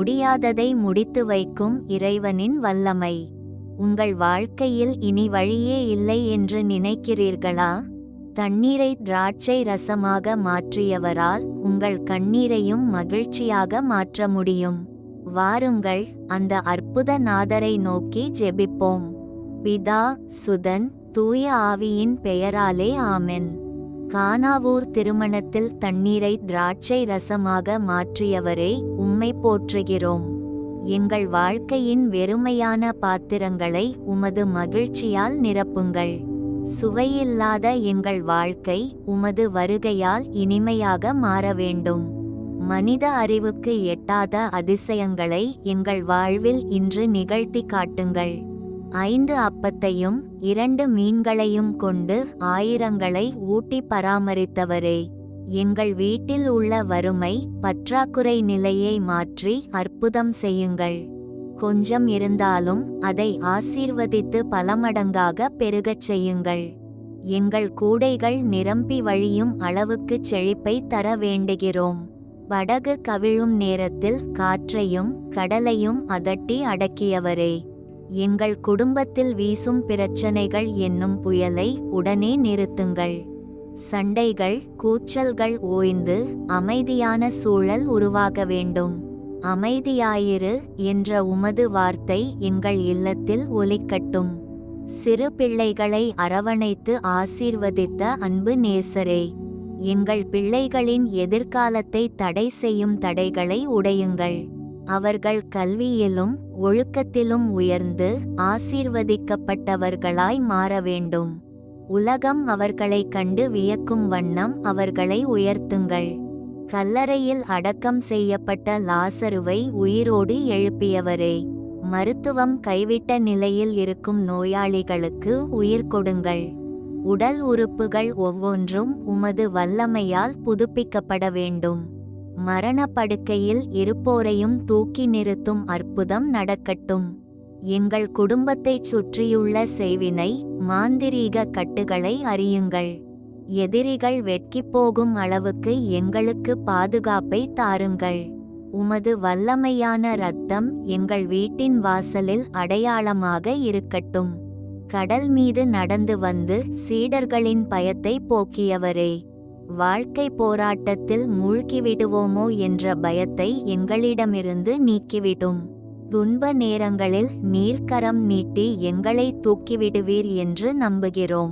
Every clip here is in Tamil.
முடியாததை முடித்து வைக்கும் இறைவனின் வல்லமை. உங்கள் வாழ்க்கையில் இனி வழியே இல்லை என்று நினைக்கிறீர்களா? தண்ணீரை திராட்சை ரசமாக மாற்றியவரால் உங்கள் கண்ணீரையும் மகிழ்ச்சியாக மாற்ற முடியும். வாருங்கள் அந்த அற்புத நாதரை நோக்கி ஜெபிப்போம். பிதா சுதன் தூய ஆவியின் பெயராலே ஆமென். கானாவூர் திருமணத்தில் தண்ணீரை திராட்சை ரசமாக மாற்றியவரே உம்மை போற்றுகிறோம். எங்கள் வாழ்க்கையின் வெறுமையான பாத்திரங்களை உமது மகிழ்ச்சியால் நிரப்புங்கள். சுவையில்லாத எங்கள் வாழ்க்கை உமது வருகையால் இனிமையாக மாற வேண்டும். மனித அறிவுக்கு எட்டாத அதிசயங்களை எங்கள் வாழ்வில் இன்று நிகழ்த்தி காட்டுங்கள். ஐந்து அப்பத்தையும் இரண்டு மீன்களையும் கொண்டு ஆயிரங்களை ஊட்டி பராமரித்தவரே. எங்கள் வீட்டில் உள்ள வறுமை பற்றாக்குறை நிலையை மாற்றி அற்புதம் செய்யுங்கள். கொஞ்சம் இருந்தாலும் அதை ஆசீர்வதித்து பலமடங்காக பெருகச் செய்யுங்கள். எங்கள் கூடைகள் நிரம்பி வழியும் அளவுக்கு செழிப்பை தர வேண்டுகிறோம். வடகு கவிழும் நேரத்தில் காற்றையும் கடலையும் அதட்டி அடக்கியவரே. எங்கள் குடும்பத்தில் வீசும் பிரச்சனைகள் என்னும் புயலை உடனே நிறுத்துங்கள். சண்டைகள் கூச்சல்கள் ஓய்ந்து அமைதியான சூழல் உருவாக வேண்டும். அமைதியாயிரு என்ற உமது வார்த்தை எங்கள் இல்லத்தில் ஒலிக்கட்டும். சிறு பிள்ளைகளை அரவணைத்து ஆசீர்வதித்த அன்பு நேசரே எங்கள் பிள்ளைகளின் எதிர்காலத்தை தடை செய்யும் தடைகளை உடையுங்கள். அவர்கள் கல்வியிலும் ஒழுக்கத்திலும் உயர்ந்து ஆசீர்வதிக்கப்பட்டவர்களாய் மாற வேண்டும் உலகம் அவர்களைக் கண்டு வியக்கும் வண்ணம் அவர்களை உயர்த்துங்கள். கல்லறையில் அடக்கம் செய்யப்பட்ட லாசருவை உயிரோடு எழுப்பியவரே மருத்துவம் கைவிட்ட நிலையில் இருக்கும் நோயாளிகளுக்கு உயிர் கொடுங்கள். உடல் உறுப்புகள் ஒவ்வொன்றும் உமது வல்லமையால் புதுப்பிக்கப்பட வேண்டும். மரணப்படுக்கையில் இருப்போரையும் தூக்கி நிறுத்தும் அற்புதம் நடக்கட்டும். எங்கள் குடும்பத்தைச் சுற்றியுள்ள செய்வினை மாந்திரீக கட்டுகளை அறியுங்கள். எதிரிகள் வெட்கிப் போகும் அளவுக்கு எங்களுக்கு பாதுகாப்பை தாருங்கள். உமது வல்லமையான ரத்தம் எங்கள் வீட்டின் வாசலில் அடையாளமாக இருக்கட்டும். கடல் மீது நடந்து வந்து சீடர்களின் பயத்தை போக்கியவரே. வாழ்க்கை போராட்டத்தில் மூழ்கிவிடுவோமோ என்ற பயத்தை எங்களிடமிருந்து நீக்கிவிடும். துன்ப நேரங்களில் நீர்க்கரம் நீட்டி எங்களை தூக்கிவிடுவீர் என்று நம்புகிறோம்.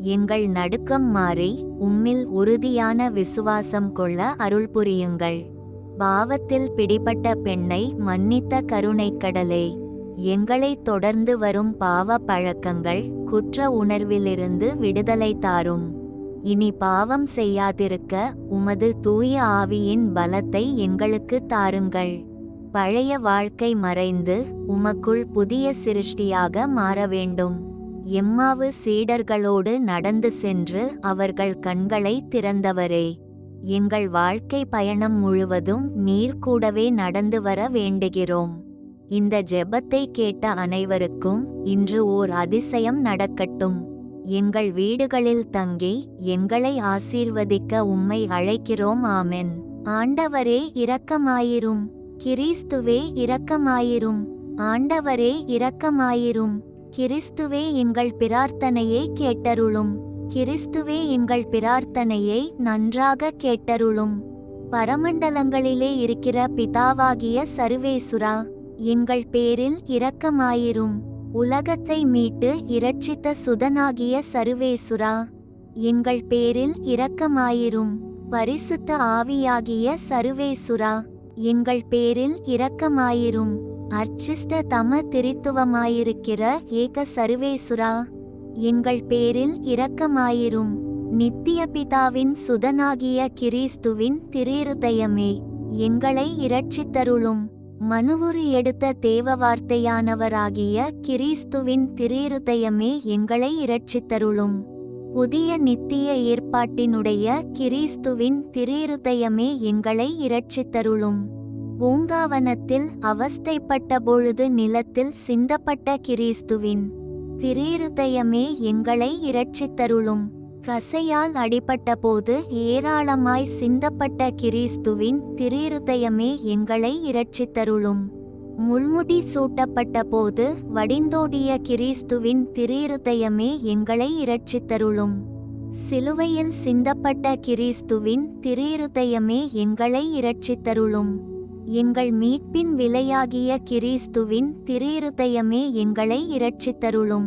எங்கள் நடுக்கம் மாறி உம்மில் உறுதியான விசுவாசம் கொள்ள அருள் புரியுங்கள். பாவத்தில் பிடிபட்ட பெண்ணை மன்னித்த கருணைக்கடலே எங்களை தொடர்ந்து வரும் பாவ பழக்கங்கள் குற்ற உணர்விலிருந்து விடுதலை தாரும். இனி பாவம் செய்யாதிருக்க உமது தூய ஆவியின் பலத்தை எங்களுக்கு தாருங்கள். பழைய வாழ்க்கை மறைந்து உமக்குள் புதிய சிருஷ்டியாக மாற வேண்டும் எம்மாவு சீடர்களோடு நடந்து சென்று அவர்கள் கண்களை திறந்தவரே. எங்கள் வாழ்க்கை பயணம் முழுவதும் நீர் கூடவே நடந்து வர வேண்டுகிறோம். இந்த ஜெபத்தை கேட்ட அனைவருக்கும் இன்று ஓர் அதிசயம் நடக்கட்டும். எங்கள் வீடுகளில் தங்கி எங்களை ஆசீர்வதிக்க உம்மை அழைக்கிறோம் ஆமென். ஆண்டவரே இரக்கமாயிரும். கிறிஸ்துவே இரக்கமாயிரும். ஆண்டவரே இரக்கமாயிரும். கிறிஸ்துவே எங்கள் பிரார்த்தனையை கேட்டருளும். கிறிஸ்துவே எங்கள் பிரார்த்தனையை நன்றாக கேட்டருளும். பரமண்டலங்களிலே இருக்கிற பிதாவாகிய சர்வேசுரா எங்கள் பேரில் இரக்கமாயிரும். உலகத்தை மீட்டு இரட்சித்த சுதனாகிய சர்வேசுரா எங்கள் பேரில் இரக்கமாயிரும். பரிசுத்த ஆவியாகிய சர்வேசுரா எங்கள் பேரில் இரக்கமாயிரும். அர்ச்சிஷ்ட தம திரித்துவமாயிருக்கிற ஏக சர்வேசுரா எங்கள் பேரில் இரக்கமாயிரும். நித்திய பிதாவின் சுதனாகிய கிறிஸ்துவின் திரீருதயமே எங்களை இரட்சித்தருளும். மனுவுரு எடுத்த தேவ வார்த்தையானவராகிய கிறிஸ்துவின் திரீருதயமே எங்களை இரட்சித்தருளும். புதிய நித்திய ஏற்பாட்டினுடைய கிறிஸ்துவின் திரீருதயமே எங்களை இரட்சித்தருளும். பூங்காவனத்தில் அவஸ்தைப்பட்ட பொழுது நிலத்தில் சிந்தப்பட்ட கிறிஸ்துவின் திரீருதயமே எங்களை இரட்சித்தருளும். கசையால் அடிபட்டபோது ஏராளமாய் சிந்தப்பட்ட கிறிஸ்துவின் திரிருதயமே எங்களை இரட்சித்தருளும். முள்முடி சூட்டப்பட்ட போது வடிந்தோடிய கிறிஸ்துவின் திரிருதயமே எங்களை இரட்சித்தருளும். சிலுவையில் சிந்தப்பட்ட கிறிஸ்துவின் திரிருதயமே எங்களை இரட்சித்தருளும். எங்கள் மீட்பின் விலையாகிய கிறிஸ்துவின் திரிருதயமே எங்களை இரட்சித்தருளும்.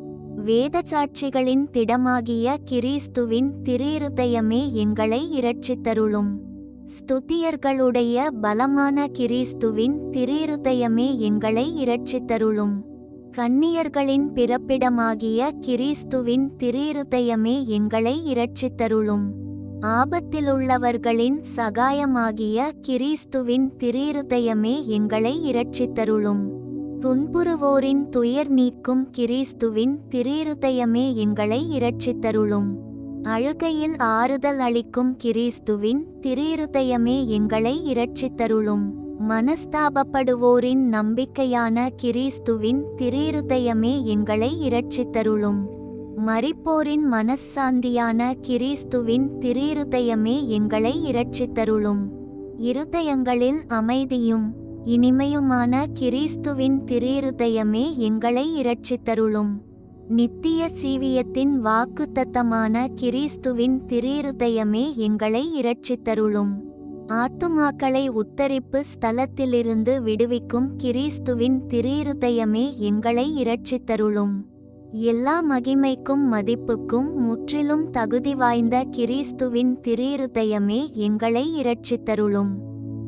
வேதசாட்சிகளின் திடமாகிய கிறிஸ்துவின் திரிருதயமே எங்களை இரட்சித்தருளும். ஸ்துதியர்களுடைய பலமான கிறிஸ்துவின் திரிருதயமே எங்களை இரட்சித்தருளும். கன்னியர்களின் பிறப்பிடமாகிய கிறிஸ்துவின் திரிருதயமே எங்களை இரட்சித்தருளும். ஆபத்திலுள்ளவர்களின் சகாயமாகிய கிறிஸ்துவின் திரிருதயமே எங்களை இரட்சித்தருளும். துன்புறுவோரின் துயர் நீக்கும் கிறிஸ்துவின் திரிருதயமே எங்களை இரட்சித்தருளும். அழுகையில் ஆறுதல் அளிக்கும் கிறிஸ்துவின் திரிருதயமே எங்களை இரட்சித்தருளும். மனஸ்தாபப்படுவோரின் நம்பிக்கையான கிறிஸ்துவின் திரிருதயமே எங்களை இரட்சித்தருளும். மறிப்போரின் மனச்சாந்தியான கிறிஸ்துவின் திரிருதயமே எங்களை இரட்சித்தருளும். இருதயங்களில் அமைதியும் இனிமையுமான கிறிஸ்துவின் திரிருதயமே எங்களை இரட்சித்தருளும். நித்திய சீவியத்தின் வாக்குத்தத்தமான கிறிஸ்துவின் திரிருதயமே எங்களை இரட்சித்தருளும். ஆத்துமாக்களை உத்தரிப்பு ஸ்தலத்திலிருந்து விடுவிக்கும் கிறிஸ்துவின் திரிருதயமே எங்களை இரட்சித்தருளும். எல்லா மகிமைக்கும் மதிப்புக்கும் முற்றிலும் தகுதி வாய்ந்த கிறிஸ்துவின் திரிருதயமே எங்களை இரட்சித்தருளும்.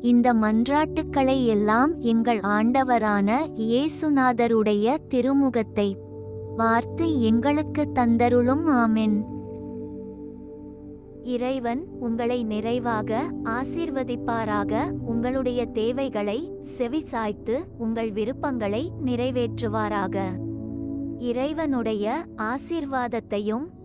இந்த மன்றாட்டுக்களை எல்லாம் எங்கள் ஆண்டவரான இயேசுநாதருடைய திருமுகத்தை பார்த்து எங்களுக்கு தந்தருளும் ஆமென். இறைவன் உங்களை நிறைவாக ஆசீர்வதிப்பாராக. உங்களுடைய தேவைகளை செவிசாய்த்து உங்கள் விருப்பங்களை நிறைவேற்றுவாராக. இறைவனுடைய ஆசீர்வாதத்தையும்